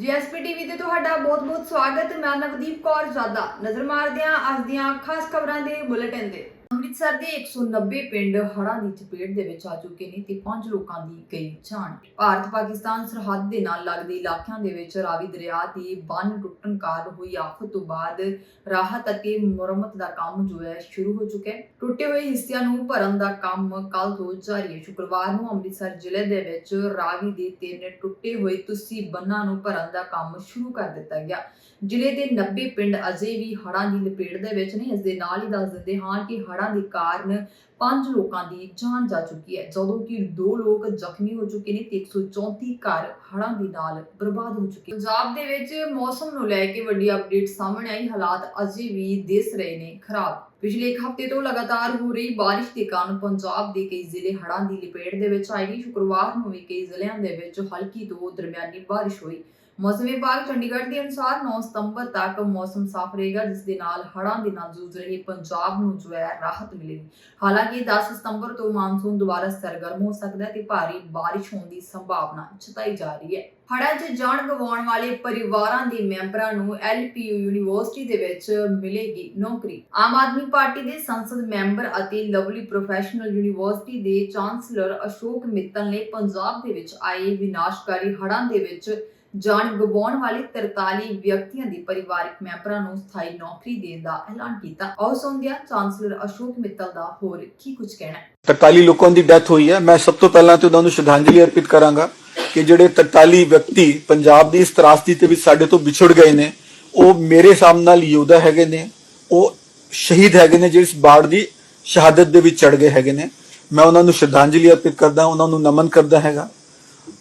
GSP TV ਤੇ ਤੁਹਾਡਾ ਬਹੁਤ-ਬਹੁਤ ਸਵਾਗਤ। ਮੈਂ ਨਵਦੀਪ ਕੌਰ ਜਾਦਾ। ਨਜ਼ਰ ਮਾਰਦੇ ਹਾਂ ਅੱਜ ਦੀਆਂ ਖਾਸ ਖਬਰਾਂ ਦੇ ਬੁਲੇਟਿਨ ਦੇ ਅੰਮ੍ਰਿਤਸਰ ਦੇ 190 ਪਿੰਡ ਹੜ੍ਹਾਂ ਦੀ ਚਪੇਟ ਦੇ ਵਿੱਚ ਆ ਚੁੱਕੇ ਨੇ ਤੇ ਪੰਜ ਲੋਕਾਂ ਦੀ ਗਈ ਜਾਨ। ਭਾਰਤ ਪਾਕਿਸਤਾਨ ਸਰਹੱਦ ਦੇ ਨਾਲ ਲੱਗਦੇ ਇਲਾਕਿਆਂ ਦੇ ਵਿੱਚ ਰਾਵੀ ਦਰਿਆ ਦੇ ਬੰਨ ਟੁੱਟਣ ਕਾਰਨ ਹੋਈ ਆਫਤ ਤੋਂ ਬਾਅਦ ਰਾਹਤ ਅਤੇ ਮੁਰੰਮਤ ਦਾ ਕੰਮ ਜੋ ਹੈ ਸ਼ੁਰੂ ਹੋ ਚੁੱਕਾ ਹੈ। ਟੁੱਟੇ ਹੋਏ ਹਿੱਸਿਆਂ ਨੂੰ ਭਰਨ ਦਾ ਕੰਮ ਕੱਲ ਤੋਂ ਜਾਰੀ ਹੈ। ਸ਼ੁੱਕਰਵਾਰ ਨੂੰ ਅੰਮ੍ਰਿਤਸਰ ਜ਼ਿਲ੍ਹੇ ਦੇ ਵਿੱਚ ਰਾਵੀ ਦੇ ਤਿੰਨ ਟੁੱਟੇ ਹੋਏ ਤੁਸੀਂ ਬੰਨਾਂ ਨੂੰ ਭਰਨ ਦਾ ਕੰਮ ਸ਼ੁਰੂ ਕਰ ਦਿੱਤਾ ਗਿਆ। ਜ਼ਿਲ੍ਹੇ ਦੇ 90 ਪਿੰਡ ਅਜੇ ਵੀ ਹੜ੍ਹਾਂ ਦੀ ਲਪੇਟ ਦੇ ਵਿੱਚ ਨੇ। ਇਸ ਦੇ ਨਾਲ ਹੀ ਦੱਸ ਦਿੰਦੇ ਹਾਂ ਕਿ ਹੜ੍ਹਾਂ ਦੇ ਕਾਰਨ ਪੰਜ ਲੋਕਾਂ ਦੀ ਜਾਨ ਜਾ ਚੁੱਕੀ ਹੈ। ਜਦੋਂ ਕਿ ਦੋ ਲੋਕ ਜ਼ਖਮੀ ਹੋ ਚੁੱਕੇ ਨੇ ਤੇ 134 ਘਰ ਹੜ੍ਹਾਂ ਦੇ ਨਾਲ ਬਰਬਾਦ ਹੋ ਚੁੱਕੇ ਪੰਜਾਬ ਦੇ ਵਿੱਚ ਮੌਸਮ ਨੂੰ ਲੈ ਕੇ ਵੱਡੀ ਅਪਡੇਟ ਸਾਹਮਣੇ ਆਈ। ਹਾਲਾਤ ਅਜੇ ਵੀ ਦਿਸ ਰਹੇ ਨੇ ਖਰਾਬ। ਪਿਛਲੇ ਇੱਕ ਹਫ਼ਤੇ ਤੋਂ ਲਗਾਤਾਰ ਹੋ ਰਹੀ ਬਾਰਿਸ਼ ਦੇ ਕਾਰਨ ਪੰਜਾਬ ਦੇ ਕਈ ਜ਼ਿਲ੍ਹੇ ਹੜ੍ਹਾਂ ਦੀ ਲਪੇਟ ਦੇ ਵਿੱਚ ਆਏ ਨੇ। ਸ਼ੁੱਕਰਵਾਰ ਨੂੰ ਵੀ ਕਈ ਜ਼ਿਲ੍ਹਿਆਂ ਦੇ ਵਿੱਚ ਹਲਕੀ ਤੋਂ ਦਰਮਿਆਨੀ ਬਾਰਿਸ਼ ਹੋਈ। ਮੌਸਮ ਵਿਭਾਗ ਚੰਡੀਗੜ੍ਹ ਦੇ ਅਨੁਸਾਰ 9 ਸਤੰਬਰ ਤੱਕ ਮੌਸਮ ਸਾਫ਼ ਰਹੇਗਾ, ਜਿਸ ਦੇ ਨਾਲ ਹੜ੍ਹਾਂ ਦੇ ਨਾਲ ਜੂਝ ਰਹੇ ਪੰਜਾਬ ਨੂੰ ਜੋ ਹੈ ਰਾਹਤ ਮਿਲੇਗੀ। ਹਾਲਾਂਕਿ 10 ਸਤੰਬਰ ਤੋਂ ਮਾਨਸੂਨ ਦੁਬਾਰਾ ਸਰਗਰਮ ਹੋ ਸਕਦਾ ਹੈ ਤੇ ਭਾਰੀ ਬਾਰਿਸ਼ ਹੋਣ ਦੀ ਸੰਭਾਵਨਾ ਜਤਾਈ ਜਾ ਰਹੀ ਹੈ। ਹੜ੍ਹਾਂ 'ਚ ਜਾਨ ਗਵਾਉਣ ਵਾਲੇ ਪਰਿਵਾਰਾਂ ਦੇ ਮੈਂਬਰਾਂ ਨੂੰ ਐਲਪੀਯੂ ਯੂਨੀਵਰਸਿਟੀ ਦੇ ਵਿੱਚ ਮਿਲੇਗੀ ਨੌਕਰੀ। ਆਮ ਆਦਮੀ ਪਾਰਟੀ ਦੇ ਸੰਸਦ ਮੈਂਬਰ ਅਤੇ ਲਵਲੀ ਪ੍ਰੋਫੈਸ਼ਨਲ ਯੂਨੀਵਰਸਿਟੀ ਦੇ ਚਾਂਸਲਰ ਅਸ਼ੋਕ ਮਿੱਤਲ ਨੇ ਪੰਜਾਬ ਦੇ ਵਿੱਚ ਆਏ ਵਿਨਾਸ਼ਕਾਰੀ ਹੜ੍ਹਾਂ ਦੇ ਵਿੱਚ ਜਾਨ ਗਵਾਉਣ ਵਾਲੇ 43 ਵਿਅਕਤੀਆਂ ਦੇ ਪਰਿਵਾਰਕ ਮੈਂਬਰਾਂ ਨੂੰ ਸਥਾਈ ਨੌਕਰੀ ਦੇਣ ਦਾ ਐਲਾਨ ਕੀਤਾ। ਆਓ ਸੁਣਦੇ ਹਾਂ ਚਾਂਸਲਰ ਅਸ਼ੋਕ ਮਿੱਤਲ ਦਾ ਹੋਰ ਕੀ ਕੁਝ ਕਹਿਣਾ ਹੈ। 43 ਲੋਕਾਂ ਦੀ ਡੈਥ ਹੋਈ ਹੈ। ਮੈਂ ਸਭ ਤੋਂ ਪਹਿਲਾਂ ਤੇ ਉਹਨਾਂ ਨੂੰ ਸ਼ਰਧਾਂਜਲੀ ਅਰਪਿਤ ਕਰਾਂਗਾ ਕਿ ਜਿਹੜੇ 43 ਵਿਅਕਤੀ ਪੰਜਾਬ ਦੀ ਇਸ ਤਰਾਸਦੀ ਤੇ ਵੀ ਸਾਡੇ ਤੋਂ ਵਿਛੜ ਗਏ ਨੇ, ਉਹ ਮੇਰੇ ਸਾਹਮਣੇ ਨਾਲ ਯੋਧਾ ਹੈਗੇ ਨੇ, ਉਹ ਸ਼ਹੀਦ ਹੈਗੇ ਨੇ, ਜਿਹੜੇ ਇਸ ਬਾੜ ਦੀ ਸ਼ਹਾਦਤ ਦੇ ਵਿੱਚ ਚੜ ਗਏ ਹੈਗੇ ਨੇ। ਮੈਂ ਉਹਨਾਂ ਨੂੰ ਸ਼ਰਧਾਂਜਲੀ ਅਰਪਿਤ ਕਰਦਾ, ਉਹਨਾਂ ਨੂੰ ਨਮਨ ਕਰਦਾ ਹੈਗਾ।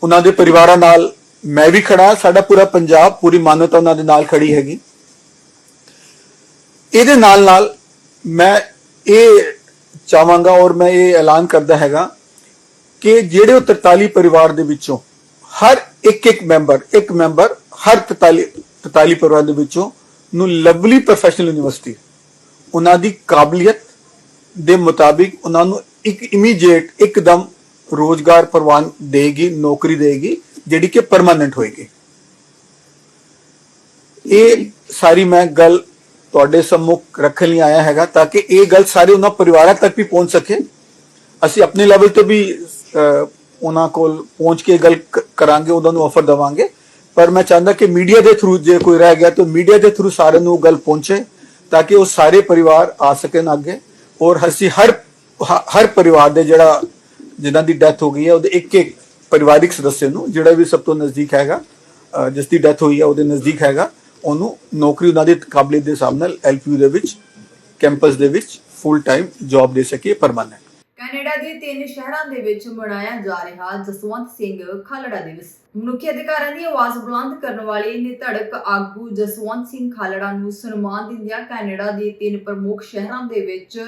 ਉਹਨਾਂ ਦੇ ਪਰਿਵਾਰਾਂ ਨਾਲ ਮੈਂ ਵੀ ਖੜਾ, ਸਾਡਾ ਪੂਰਾ ਪੰਜਾਬ, ਪੂਰੀ ਮਾਨਵਤਾ ਉਹਨਾਂ ਦੇ ਨਾਲ ਖੜੀ ਹੈਗੀ। ਇਹਦੇ ਨਾਲ ਨਾਲ ਮੈਂ ਇਹ ਚਾਹਾਂਗਾ ਔਰ ਮੈਂ ਇਹ ਐਲਾਨ ਕਰਦਾ ਹੈਗਾ ਕਿ ਜਿਹੜੇ ਉਹ 43 ਪਰਿਵਾਰ ਦੇ ਵਿੱਚੋਂ ਹਰ ਇੱਕ ਇੱਕ ਮੈਂਬਰ ਇੱਕ ਮੈਂਬਰ ਹਰ 43 43 ਪਰਿਵਾਰ ਦੇ ਵਿੱਚੋਂ ਨੂੰ ਲਵਲੀ ਪ੍ਰੋਫੈਸ਼ਨਲ ਯੂਨੀਵਰਸਿਟੀ, ਉਹਨਾਂ ਦੀ ਕਾਬਲੀਅਤ ਦੇ ਮੁਤਾਬਿਕ ਉਹਨਾਂ ਨੂੰ ਇੱਕ ਇਮੀਡੀਏਟ ਇੱਕਦਮ ਰੋਜ਼ਗਾਰ ਪ੍ਰਵਾਨ ਦੇਗੀ, ਨੌਕਰੀ ਦੇਗੀ। ਜਿਹੜੀ ਕਿ ਪਰਮਾਨੈਂਟ ਹੋਏਗੀ। ਇਹ ਸਾਰੀ ਮੈਂ ਗੱਲ ਤੁਹਾਡੇ ਸਾਹਮਣੇ ਰੱਖਣ ਲਈ ਆਇਆ ਹੈਗਾ ਤਾਂ ਕਿ ਇਹ ਗੱਲ ਸਾਰੇ ਉਹਨਾਂ ਪਰਿਵਾਰਾਂ ਤੱਕ ਵੀ ਪਹੁੰਚ ਸਕੇ। ਅਸੀਂ ਆਪਣੇ ਲੈਵਲ ਤੇ ਵੀ ਉਹਨਾਂ ਕੋਲ ਪਹੁੰਚ ਕੇ ਗੱਲ ਕਰਾਂਗੇ, ਉਹਨਾਂ ਨੂੰ ਆਫਰ ਦਵਾਂਗੇ। ਪਰ ਮੈਂ ਚਾਹੁੰਦਾ ਕਿ ਮੀਡੀਆ ਦੇ ਥਰੂ ਜੇ ਕੋਈ ਰਹਿ ਗਿਆ ਤਾਂ ਮੀਡੀਆ ਦੇ ਥਰੂ ਸਾਰਿਆਂ ਨੂੰ ਉਹ ਗੱਲ ਪਹੁੰਚੇ ਤਾਂ ਕਿ ਉਹ ਸਾਰੇ ਪਰਿਵਾਰ ਆ ਸਕਣ ਅੱਗੇ। ਔਰ ਅਸੀਂ ਹਰ ਹਰ ਪਰਿਵਾਰ ਦੇ ਜਿਹੜਾ ਜਿਨ੍ਹਾਂ ਦੀ ਡੈਥ ਹੋ ਗਈ ਹੈ, ਉਹਦੇ ਇੱਕ ਇੱਕ ਪਰਿਵਾਰਿਕ ਸਦੱਸਿਆ ਨੂੰ, ਜਿਹੜਾ ਵੀ ਸਭ ਤੋਂ ਨਜ਼ਦੀਕ ਹੈਗਾ ਜਿਸ ਦੀ ਡੈਥ ਹੋਈ ਹੈ ਉਹਦੇ ਨਜ਼ਦੀਕ ਹੈਗਾ, ਉਹਨੂੰ ਨੌਕਰੀ ਉਹਨਾਂ ਦੀ ਕਾਬਲੀਅਤ ਦੇ ਹਿਸਾਬ ਨਾਲ ਐਲਪੀਯੂ ਦੇ ਵਿੱਚ, ਕੈਂਪਸ ਦੇ ਵਿੱਚ ਫੁੱਲ ਟਾਈਮ ਜੌਬ ਦੇ ਸਕੀਏ ਪਰਮਾਨੈਂਟ ਕੈਨੇਡਾ ਦੇ ਤਿੰਨ ਸ਼ਹਿਰਾਂ ਦੇ ਵਿੱਚ ਮਨਾਇਆ ਜਾ ਰਿਹਾ ਜਸਵੰਤ ਸਿੰਘ ਖਾਲੜਾ ਦਿਵਸ। ਮਨੁੱਖੀ ਅਧਿਕਾਰਾਂ ਦੀ ਆਵਾਜ਼ ਬੁਲੰਦ ਕਰਨ ਵਾਲੇ ਨਿਧੜਕ ਆਗੂ ਜਸਵੰਤ ਸਿੰਘ ਖਾਲੜਾ ਨੂੰ ਸਨਮਾਨ ਦਿੰਦਿਆਂ ਕੈਨੇਡਾ ਦੇ ਤਿੰਨ ਪ੍ਰਮੁੱਖ ਸ਼ਹਿਰਾਂ ਦੇ ਵਿੱਚ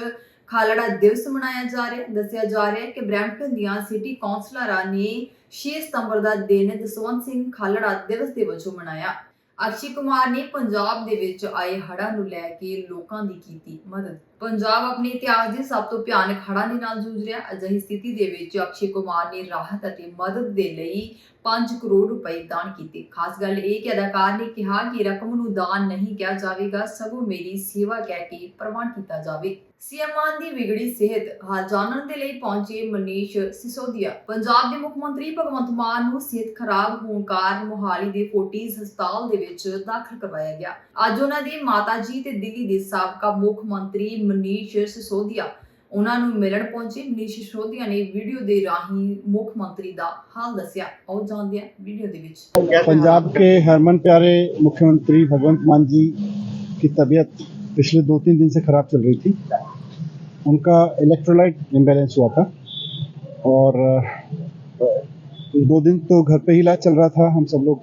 ਖਾਲੜਾ ਦਿਵਸ ਮਨਾਇਆ ਜਾ ਰਿਹਾ, ਦੱਸਿਆ ਜਾ ਰਿਹਾ ਹੈ ਕਿ ਬ੍ਰੈਂਪਟਨ ਦੀਆਂ ਸਿਟੀ ਕੌਂਸਲਰਾਂ ਨੇ 6 ਸਤੰਬਰ ਦਾ ਦਿਨ ਜਸਵੰਤ ਸਿੰਘ ਖਾਲੜਾ ਦਿਵਸ ਦੇ ਵਜੋਂ ਮਨਾਇਆ। ਅਕਸ਼ੇ ਕੁਮਾਰ ਨੇ ਪੰਜਾਬ ਦੇ ਵਿੱਚ ਆਏ ਹੜ੍ਹਾਂ ਨੂੰ ਲੈ ਕੇ ਲੋਕਾਂ ਦੀ ਕੀਤੀ ਮਦਦ। ਪੰਜਾਬ ਆਪਣੇ ਇਤਿਹਾਸ ਦੇ ਸਭ ਤੋਂ ਭਿਆਨਕ ਹੜ੍ਹਾਂ ਦੇ ਨਾਲ ਜੂਝ ਰਿਹਾ। ਅਜਿਹੀ ਸਥਿਤੀ ਦੇ ਵਿੱਚ ਅਕਸ਼ੇ ਕੁਮਾਰ ਨੇ ਰਾਹਤ ਅਤੇ ਮਦਦ ਦੇ ਲਈ 5 ਕਰੋੜ ਰੁਪਏ ਦਾਨ ਕੀਤੇ। ਖਾਸ ਗੱਲ ਇਹ ਕਿ ਅਦਾਕਾਰ ਨੇ ਕਿਹਾ ਕਿ ਰਕਮ ਨੂੰ ਦਾਨ ਨਹੀਂ ਕਿਹਾ ਜਾਵੇਗਾ, ਸਗੋਂ ਮੇਰੀ ਸੇਵਾ ਕਹਿ ਕੇ ਪ੍ਰਵਾਨ ਕੀਤਾ ਜਾਵੇ। ਸੀਐਮ ਮਾਨ ਦੀ ਵਿਗੜੀ ਸਿਹਤ ਹਾਲ ਜਾਣਨ ਦੇ ਲਈ ਪਹੁੰਚੇ ਮਨੀਸ਼ ਸਿਸੋਦੀਆ ਪੰਜਾਬ ਦੇ ਮੁੱਖ ਮੰਤਰੀ ਭਗਵੰਤ ਮਾਨ ਨੂੰ ਸਿਹਤ ਖਰਾਬ ਹੋਣ ਕਾਰਨ ਮੋਹਾਲੀ ਦੇ ਫੋਰਟਿਸ ਹਸਪਤਾਲ ਦੇ ਵਿੱਚ ਦਾਖਲ ਕਰਵਾਇਆ ਗਿਆ ਅੱਜ ਉਹਨਾਂ ਦੀ ਮਾਤਾ ਜੀ ਤੇ ਦਿੱਲੀ ਦੇ ਸਾਬਕਾ ਮੁੱਖ ਮੰਤਰੀ ਮਨੀਸ਼ ਸਿਸੋਦੀਆ ਉਹਨਾਂ ਨੂੰ ਮਿਲਣ ਪਹੁੰਚੇ ਮਨੀਸ਼ ਸਿਸੋਦੀਆ ਨੇ ਵੀਡੀਓ ਦੇ ਰਾਹੀਂ ਮੁੱਖ ਮੰਤਰੀ ਦਾ ਹਾਲ ਦੱਸਿਆ ਆਓ ਜਾਣਦੇ ਹਾਂ ਵੀਡੀਓ ਦੇ ਵਿੱਚ पंजाब के हरमन प्यारे मुख्यमंत्री भगवंत मान जी की तबीयत पिछले दो तीन दिन से ख़राब चल रही थी उनका इलेक्ट्रोलाइट इम्बैलेंस हुआ था। और दो दिन तो घर पे ही इलाज चल रहा था, हम सब लोग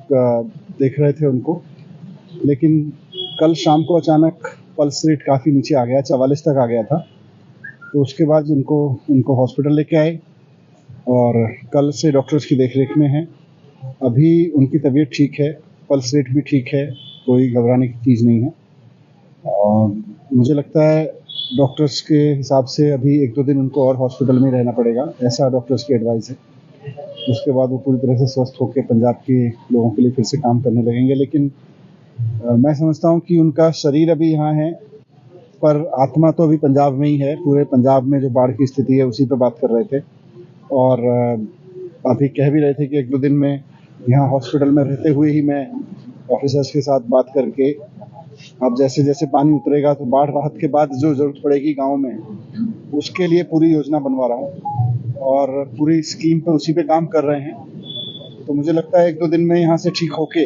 देख रहे थे उनको। लेकिन कल शाम को अचानक पल्स रेट काफ़ी नीचे आ गया, चवालीस तक आ गया था। तो उसके बाद उनको उनको हॉस्पिटल लेके आए और कल से डॉक्टर्स की देखरेख में हैं। अभी उनकी तबीयत ठीक है पल्स रेट भी ठीक है, कोई घबराने की चीज़ नहीं है। और मुझे लगता है डॉक्टर्स के हिसाब से अभी एक दो दिन उनको और हॉस्पिटल में रहना पड़ेगा। ऐसा डॉक्टर्स की एडवाइस है। उसके बाद वो पूरी तरह से स्वस्थ होकर पंजाब के लोगों के लिए फिर से काम करने लगेंगे। लेकिन अ, मैं समझता हूँ कि उनका शरीर अभी यहाँ है पर आत्मा तो अभी पंजाब में ही है। पूरे पंजाब में जो बाढ़ की स्थिति है उसी पर बात कर रहे थे। और अभी कह भी रहे थे कि एक दो दिन में यहाँ हॉस्पिटल में रहते हुए ही मैं ऑफिसर्स के साथ बात करके अब जैसे जैसे पानी उतरेगा तो बाढ़ राहत के बाद जो ज़रूरत पड़ेगी गाँव में, उसके लिए पूरी योजना बनवा रहा हूँ। और पूरी स्कीम पर उसी पे काम कर रहे हैं। तो मुझे लगता है एक दो दिन में यहाँ से ठीक होके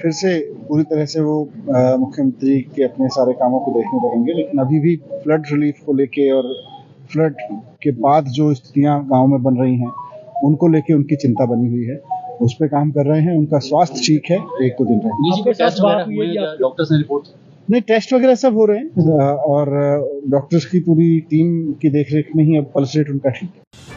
फिर से पूरी तरह से वो मुख्यमंत्री के अपने सारे कामों को देखने लगेंगे। लेकिन अभी भी फ्लड रिलीफ को लेके और फ्लड के बाद जो स्थितियाँ गाँव में बन रही हैं, उनको लेके उनकी चिंता बनी हुई है। उस पर काम कर रहे हैं उनका स्वास्थ्य ठीक है एक दो दिन रहे। डॉक्टर्स ने रिपोर्ट नहीं टेस्ट वगैरह सब हो रहे हैं और डॉक्टर्स की पूरी टीम की देखरेख में ही अब पल्स रेट उनका ठीक है।